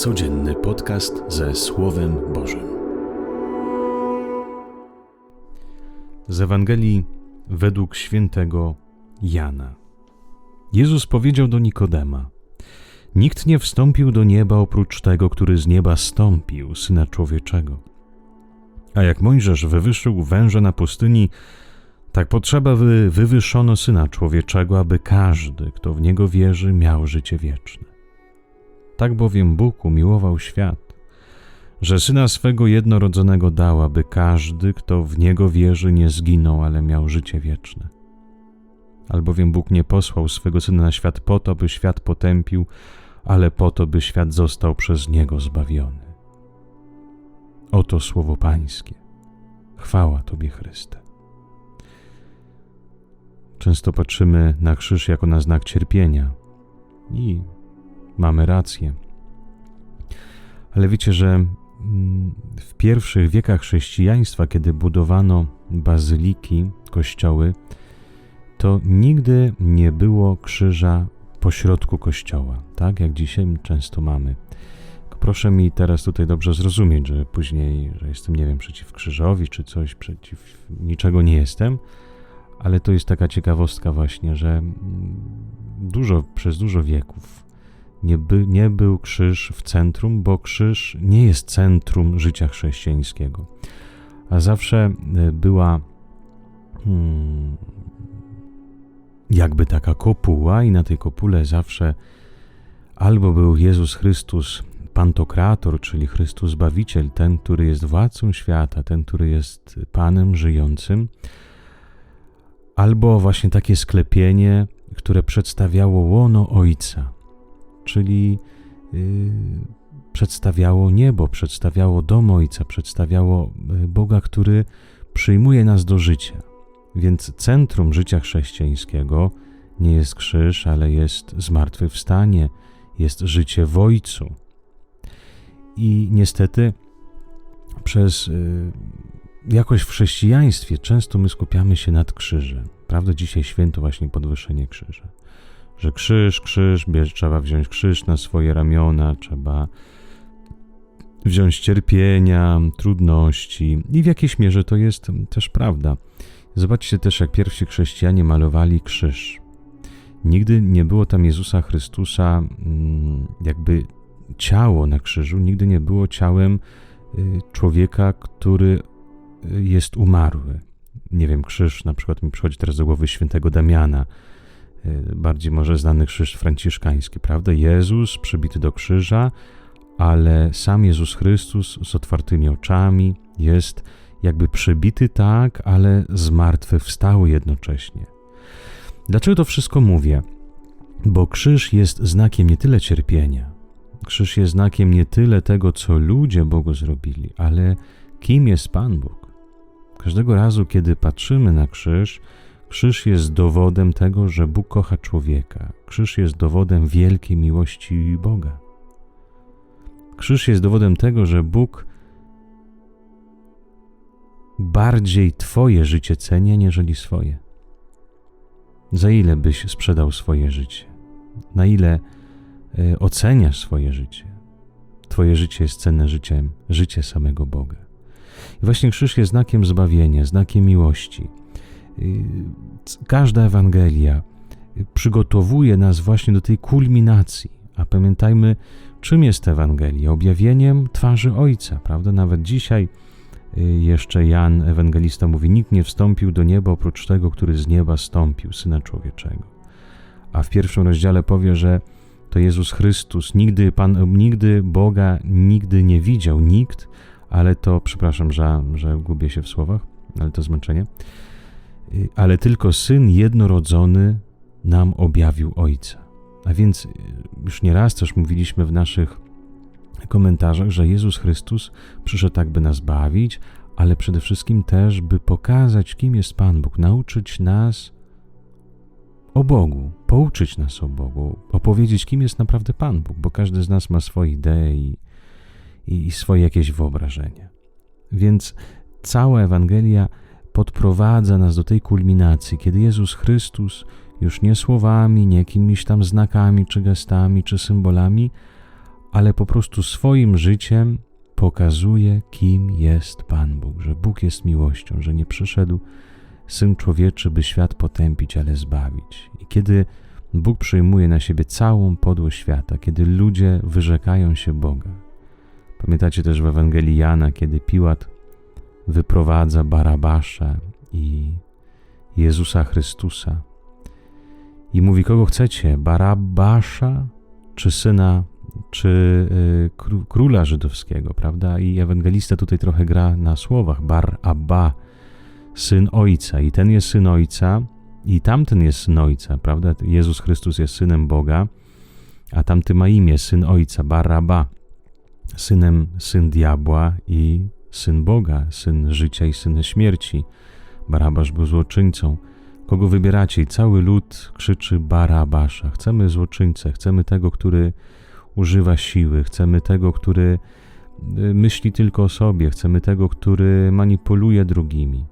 Codzienny podcast ze Słowem Bożym. Z Ewangelii według świętego Jana. Jezus powiedział do Nikodema: Nikt nie wstąpił do nieba oprócz tego, który z nieba stąpił, syna człowieczego. A jak Mojżesz wywyższył węża na pustyni, tak potrzeba, by wywyższono syna człowieczego, aby każdy, kto w niego wierzy, miał życie wieczne. Tak bowiem Bóg umiłował świat, że syna swego jednorodzonego dał, aby każdy, kto w niego wierzy, nie zginął, ale miał życie wieczne. Albowiem Bóg nie posłał swego syna na świat po to, by świat potępił, ale po to, by świat został przez niego zbawiony. Oto słowo Pańskie. Chwała Tobie, Chryste. Często patrzymy na krzyż jako na znak cierpienia i mamy rację. Ale wiecie, że mm, w pierwszych wiekach chrześcijaństwa, kiedy budowano bazyliki, kościoły, to nigdy nie było krzyża pośrodku kościoła, tak jak dzisiaj często mamy. Proszę mi teraz tutaj dobrze zrozumieć, że później, że jestem, nie wiem, przeciw krzyżowi czy coś, przeciw niczego nie jestem, ale to jest taka ciekawostka właśnie, że mm, dużo, przez dużo wieków nie, by, nie był krzyż w centrum, bo krzyż nie jest centrum życia chrześcijańskiego, a zawsze e, była hmm, jakby taka kopuła i na tej kopule zawsze albo był Jezus Chrystus Pantokrator, czyli Chrystus Zbawiciel, ten, który jest władcą świata, ten, który jest Panem żyjącym, albo właśnie takie sklepienie, które przedstawiało łono Ojca, czyli yy, przedstawiało niebo, przedstawiało dom Ojca, przedstawiało y, Boga, który przyjmuje nas do życia. Więc centrum życia chrześcijańskiego nie jest krzyż, ale jest zmartwychwstanie, jest życie w Ojcu. I niestety przez y, jakoś w chrześcijaństwie często my skupiamy się nad krzyżem. Prawda, dzisiaj święto właśnie podwyższenie krzyża. Że krzyż, krzyż, bierz, trzeba wziąć krzyż na swoje ramiona, trzeba wziąć cierpienia, trudności. I w jakiejś mierze to jest też prawda. Zobaczcie też, jak pierwsi chrześcijanie malowali krzyż. Nigdy nie było tam Jezusa Chrystusa, mm, jakby ciało na krzyżu, nigdy nie było ciałem y, człowieka, który y, jest umarły. Nie wiem, krzyż na przykład mi przychodzi teraz do głowy świętego Damiana, bardziej może znany krzyż franciszkański, prawda? Jezus przybity do krzyża, ale sam Jezus Chrystus z otwartymi oczami jest jakby przybity tak, ale zmartwychwstały jednocześnie. Dlaczego to wszystko mówię? Bo krzyż jest znakiem nie tyle cierpienia, krzyż jest znakiem nie tyle tego, co ludzie Bogu zrobili, ale kim jest Pan Bóg. Każdego razu, kiedy patrzymy na krzyż, krzyż jest dowodem tego, że Bóg kocha człowieka. Krzyż jest dowodem wielkiej miłości Boga. Krzyż jest dowodem tego, że Bóg bardziej Twoje życie ceni, aniżeli swoje. Za ile byś sprzedał swoje życie? Na ile y, oceniasz swoje życie? Twoje życie jest cenne życiem, życie samego Boga. I właśnie krzyż jest znakiem zbawienia, znakiem miłości. Y, każda Ewangelia przygotowuje nas właśnie do tej kulminacji. A pamiętajmy, czym jest Ewangelia? Objawieniem twarzy Ojca, prawda? Nawet dzisiaj Y, jeszcze Jan, ewangelista, mówi: Nikt nie wstąpił do nieba oprócz tego, który z nieba stąpił, syna człowieczego. A w pierwszym rozdziale powie, że to Jezus Chrystus, nigdy, Pan, nigdy Boga nigdy nie widział, nikt, ale to, przepraszam, że, że gubię się w słowach, ale to zmęczenie, ale tylko Syn jednorodzony nam objawił Ojca. A więc y, już nieraz też mówiliśmy w naszych komentarzach, że Jezus Chrystus przyszedł tak, by nas bawić, ale przede wszystkim też, by pokazać, kim jest Pan Bóg, nauczyć nas o Bogu, pouczyć nas o Bogu, opowiedzieć, kim jest naprawdę Pan Bóg, bo każdy z nas ma swoje idee i, i, i swoje jakieś wyobrażenia. Więc cała Ewangelia podprowadza nas do tej kulminacji, kiedy Jezus Chrystus już nie słowami, nie jakimiś tam znakami, czy gestami, czy symbolami, ale po prostu swoim życiem pokazuje, kim jest Pan Bóg, że Bóg jest miłością, że nie przyszedł Syn Człowieczy, by świat potępić, ale zbawić. I kiedy Bóg przyjmuje na siebie całą podłość świata, kiedy ludzie wyrzekają się Boga. Pamiętacie też w Ewangelii Jana, kiedy Piłat wyprowadza Barabasza i Jezusa Chrystusa i mówi, kogo chcecie, Barabasza czy syna, czy y, króla żydowskiego, prawda? I ewangelista tutaj trochę gra na słowach, Bar Abba, syn ojca. I ten jest syn ojca, i tamten jest syn ojca, prawda? Jezus Chrystus jest synem Boga, a tamty ma imię, syn ojca, Baraba, synem, syn diabła i syn Boga, syn życia i syn śmierci. Barabasz był złoczyńcą. Kogo wybieracie? I cały lud krzyczy Barabasza. Chcemy złoczyńcę, chcemy tego, który używa siły, chcemy tego, który y, myśli tylko o sobie, chcemy tego, który manipuluje drugimi.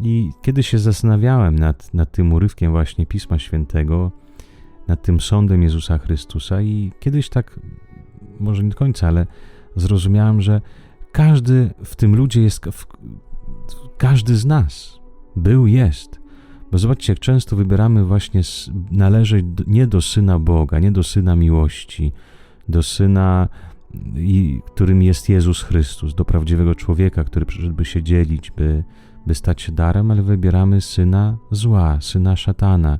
I kiedy się zastanawiałem nad, nad tym urywkiem właśnie Pisma Świętego, nad tym sądem Jezusa Chrystusa i kiedyś tak, może nie do końca, ale zrozumiałem, że każdy w tym ludzie jest, w, każdy z nas był, jest. Bo zobaczcie, jak często wybieramy właśnie należeć nie do Syna Boga, nie do Syna miłości, do Syna, którym jest Jezus Chrystus, do prawdziwego człowieka, który przyszedł, by się dzielić, by, by stać się darem, ale wybieramy Syna zła, Syna szatana,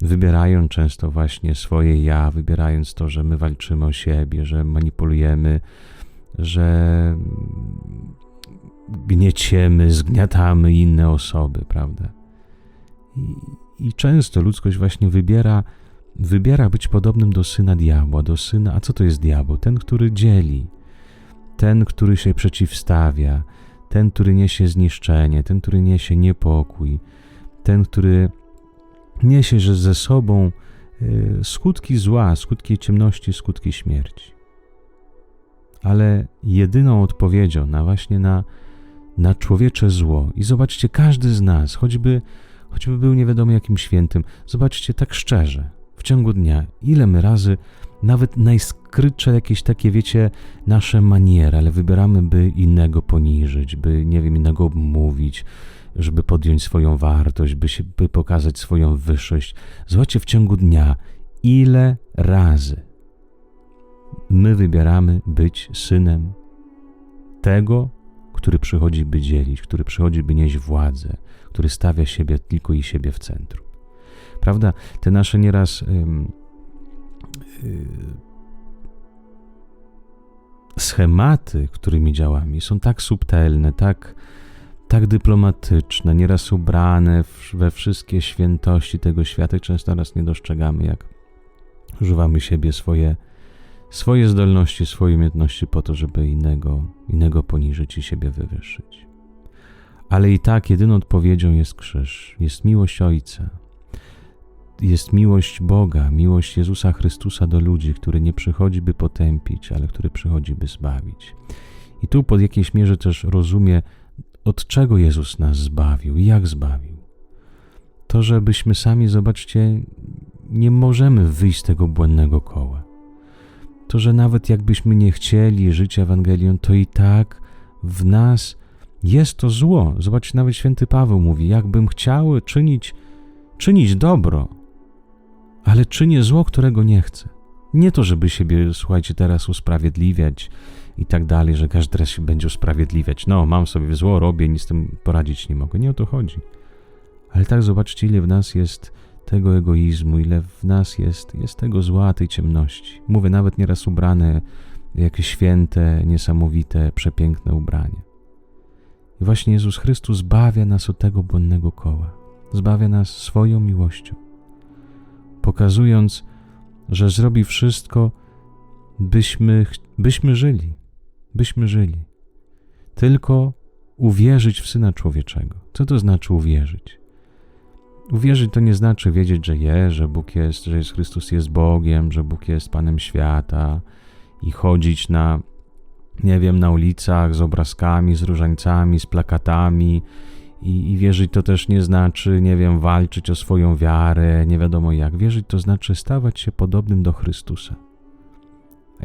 wybierając często właśnie swoje ja, wybierając to, że my walczymy o siebie, że manipulujemy, że gnieciemy, zgniatamy inne osoby, prawda? I, I, często ludzkość właśnie wybiera, wybiera być podobnym do syna diabła, do syna. A co to jest diabeł? Ten, który dzieli, ten, który się przeciwstawia, ten, który niesie zniszczenie, ten, który niesie niepokój, ten, który niesie że ze sobą y, skutki zła, skutki ciemności, skutki śmierci. Ale jedyną odpowiedzią na właśnie na, na człowiecze zło, i zobaczcie, każdy z nas, choćby choćby był nie wiadomo jakim świętym. Zobaczcie tak szczerze, w ciągu dnia, ile my razy, nawet najskrytsze jakieś takie, wiecie, nasze maniery, ale wybieramy, by innego poniżyć, by, nie wiem, innego obmówić, żeby podjąć swoją wartość, by, się, by pokazać swoją wyższość. Zobaczcie w ciągu dnia, ile razy my wybieramy być synem tego, który przychodzi, by dzielić, który przychodzi, by nieść władzę, który stawia siebie tylko i siebie w centrum. Prawda? Te nasze nieraz ym, yy, schematy, którymi działamy, są tak subtelne, tak, tak dyplomatyczne, nieraz ubrane we wszystkie świętości tego świata, często nas nie dostrzegamy, jak używamy siebie swoje swoje zdolności, swoje umiejętności po to, żeby innego, innego poniżyć i siebie wywyższyć. Ale i tak jedyną odpowiedzią jest krzyż, jest miłość Ojca, jest miłość Boga, miłość Jezusa Chrystusa do ludzi, który nie przychodzi, by potępić, ale który przychodzi, by zbawić. I tu pod jakiejś mierze też rozumie, od czego Jezus nas zbawił i jak zbawił. To, żebyśmy sami, zobaczcie, nie możemy wyjść z tego błędnego koła to że nawet jakbyśmy nie chcieli żyć Ewangelią, to i tak w nas jest to zło. Zobaczcie, nawet święty Paweł mówi: Jakbym chciał czynić, czynić dobro, ale czynię zło, którego nie chcę. Nie to, żeby siebie, słuchajcie, teraz usprawiedliwiać i tak dalej, że każdy teraz się będzie usprawiedliwiać. No, mam sobie zło, robię, nic z tym poradzić nie mogę. Nie o to chodzi. Ale tak zobaczcie, ile w nas jest tego egoizmu, ile w nas jest, jest tego zła, tej ciemności. Mówię nawet nieraz ubrane jakieś święte, niesamowite, przepiękne ubranie. I właśnie Jezus Chrystus zbawia nas od tego błędnego koła. Zbawia nas swoją miłością, pokazując, że zrobi wszystko, byśmy, byśmy żyli, byśmy żyli. Tylko uwierzyć w Syna Człowieczego. Co to znaczy uwierzyć? Uwierzyć to nie znaczy wiedzieć, że jest, że Bóg jest, że jest Chrystus jest Bogiem, że Bóg jest Panem świata i chodzić na, nie wiem, na ulicach z obrazkami, z różańcami, z plakatami. I, I wierzyć to też nie znaczy, nie wiem, walczyć o swoją wiarę, nie wiadomo jak. Wierzyć to znaczy stawać się podobnym do Chrystusa.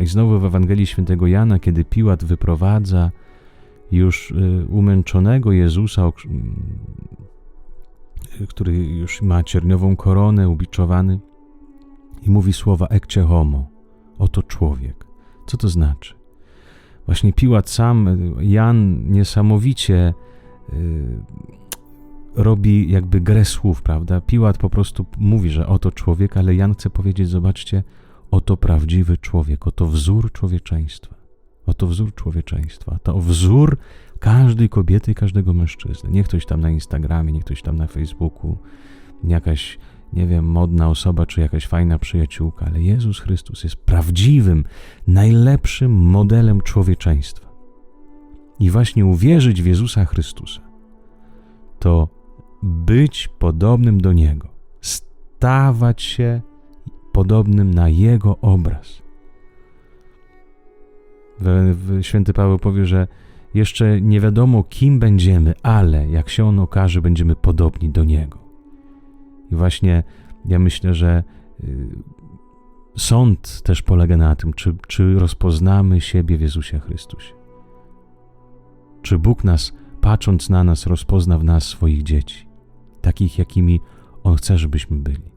I znowu w Ewangelii Świętego Jana, kiedy Piłat wyprowadza już y, umęczonego Jezusa, który już ma cierniową koronę, ubiczowany, i mówi słowa ecce homo, oto człowiek. Co to znaczy? Właśnie Piłat sam, Jan niesamowicie y, robi jakby grę słów, prawda? Piłat po prostu mówi, że oto człowiek, ale Jan chce powiedzieć, zobaczcie, oto prawdziwy człowiek, oto wzór człowieczeństwa. Oto wzór człowieczeństwa. To wzór każdej kobiety każdego mężczyzny. Nie ktoś tam na Instagramie, nie ktoś tam na Facebooku, nie jakaś, nie wiem, modna osoba czy jakaś fajna przyjaciółka, ale Jezus Chrystus jest prawdziwym, najlepszym modelem człowieczeństwa. I właśnie uwierzyć w Jezusa Chrystusa to być podobnym do Niego, stawać się podobnym na Jego obraz. Święty Paweł powie, że jeszcze nie wiadomo, kim będziemy, ale jak się on okaże, będziemy podobni do Niego. I właśnie ja myślę, że y, sąd też polega na tym, czy, czy rozpoznamy siebie w Jezusie Chrystusie. Czy Bóg nas, patrząc na nas, rozpozna w nas swoich dzieci, takich, jakimi On chce, żebyśmy byli.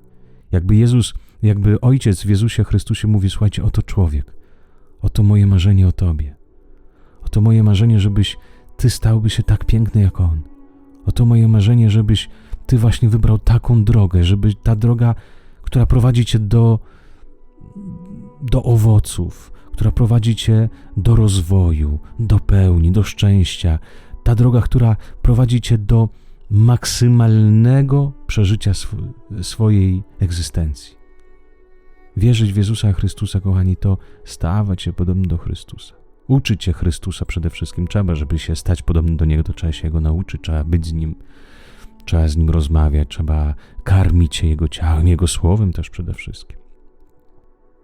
Jakby Jezus, jakby Ojciec w Jezusie Chrystusie mówi: Słuchajcie, oto człowiek, oto moje marzenie o Tobie, oto moje marzenie, żebyś Ty stałby się tak piękny jak On. Oto moje marzenie, żebyś Ty właśnie wybrał taką drogę, żeby ta droga, która prowadzi Cię do, do owoców, która prowadzi Cię do rozwoju, do pełni, do szczęścia, ta droga, która prowadzi Cię do maksymalnego przeżycia sw- swojej egzystencji. Wierzyć w Jezusa Chrystusa, kochani, to stawać się podobnym do Chrystusa. Uczyć się Chrystusa przede wszystkim trzeba, żeby się stać podobnym do Niego, to trzeba się Jego nauczyć, trzeba być z Nim, trzeba z Nim rozmawiać, trzeba karmić się Jego ciałem, Jego słowem też przede wszystkim.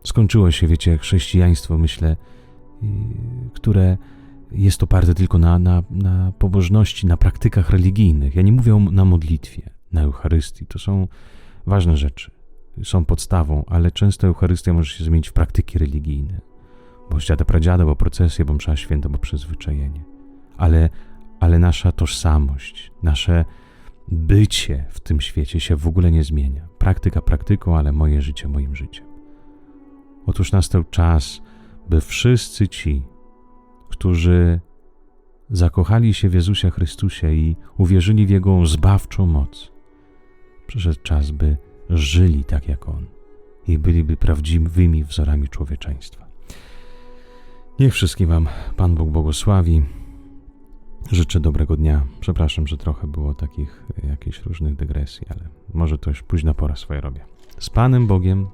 Skończyło się, wiecie, chrześcijaństwo, myślę, które jest oparte tylko na, na, na pobożności, na praktykach religijnych. Ja nie mówię na modlitwie, na Eucharystii. To są ważne rzeczy, są podstawą, ale często Eucharystia może się zmienić w praktyki religijne. Bo dziada pradziada, bo procesje, bo msza święta, bo przyzwyczajenie. Ale, ale nasza tożsamość, nasze bycie w tym świecie się w ogóle nie zmienia. Praktyka praktyką, ale moje życie moim życiem. Otóż nastał czas, by wszyscy ci, którzy zakochali się w Jezusie Chrystusie i uwierzyli w Jego zbawczą moc, przyszedł czas, by żyli tak jak On i byliby prawdziwymi wzorami człowieczeństwa. Niech wszystkim Wam Pan Bóg błogosławi. Życzę dobrego dnia. Przepraszam, że trochę było takich y, jakichś różnych dygresji, ale może to już późna pora swoje robię. Z Panem Bogiem.